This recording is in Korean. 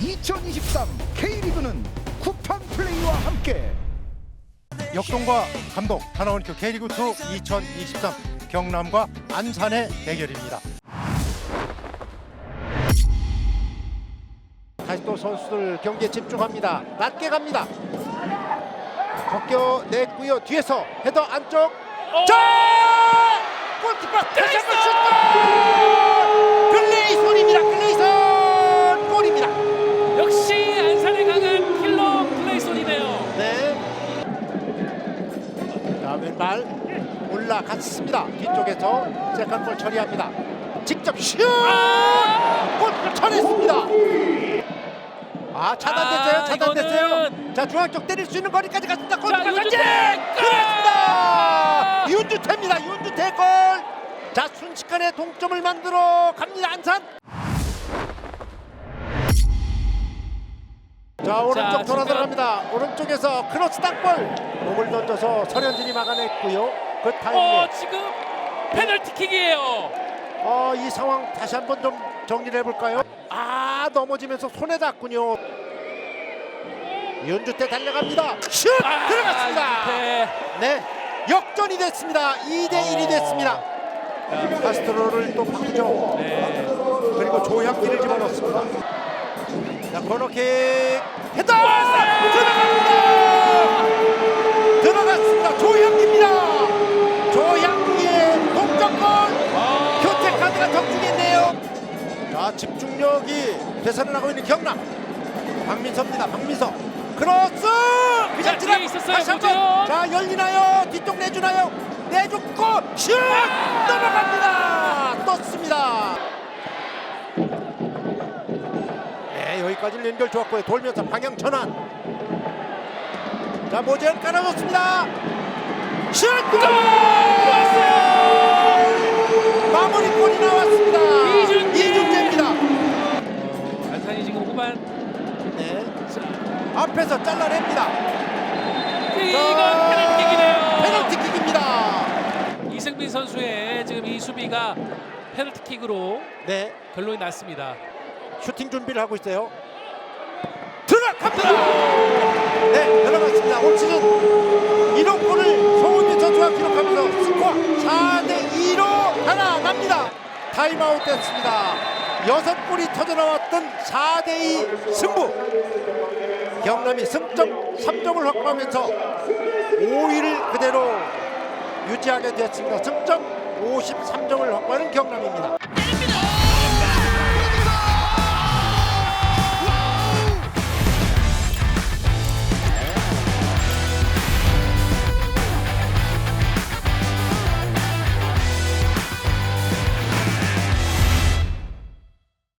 2023 K리그는 쿠팡 플레이와 함께 역동과 감독 하나원큐 K리그2 2023 경남과 안산의 대결입니다. 다시 또 선수들 경기에 집중합니다. 낮게 갑니다. 벗겨냈고요. 뒤에서 헤더 안쪽. 자! 자 왼발 올라갔습니다. 뒤쪽에서 세컨볼 처리합니다. 직접 슛! 골 쳐냈습니다. 아 차단됐어요. 아, 차단됐어요. 이거는- 자 중앙 쪽 때릴 수 있는 거리까지 갔습니다. 골 자, 들어갔지? 그렇습니다. 윤주태입니다. 윤주태 골. 자 순식간에 동점을 만들어 갑니다. 안산. 자 오른쪽 자, 돌아 들어갑니다. 오른쪽에서 크로스 땅볼 몸을 던져서 설현진이 막아냈고요. 그 타이밍에 어 지금 페널티킥이에요. 어, 이 상황 다시 한번 좀 정리를 해볼까요? 아 넘어지면서 손에 닿군요. 윤주태 달려갑니다. 슛 아, 들어갔습니다. 네. 네 역전이 됐습니다. 2대 1이 됐습니다. 카스트로를 또 바꾸죠. 네. 그리고 조향기를 집어넣습니다. 자 코너킥 헤더 들어갑니다. 들어갔습니다. 조향기입니다. 조향기의 동점골. 어, 교체 카드가 적중했네요. 자 집중력이 되살을 하고 있는 경남. 박민서입니다. 박민서 크로스 그냥 자, 지나 다시 한번 고재현. 자 열리나요? 뒤쪽 내주나요? 내줬고 슛 넘어갑니다. 떴습니다. 네 여기까지 연결 좋았고요. 돌면서 방향 전환. 자 모재현 깔아줬습니다. 슛! 마무리골이 나왔습니다. 이준재! 이준재입니다. 안산이 지금 후반 네. 앞에서 잘라냅니다. 이건 페널티킥이네요. 페널티킥입니다. 이승민 선수의 지금 이 수비가 페널티킥으로 네. 결론이 났습니다. 슈팅 준비를 하고 있어요. 시즌 1호 골을 송은진 선수가 기록하면서 스코어 4대 2로 달아납니다. 타임아웃 됐습니다. 여섯 골이 터져 나왔던 4대 2 승부. 경남이 승점 3점을 확보하면서 5위를 그대로 유지하게 됐습니다. 승점 53점을 확보하는 경남입니다.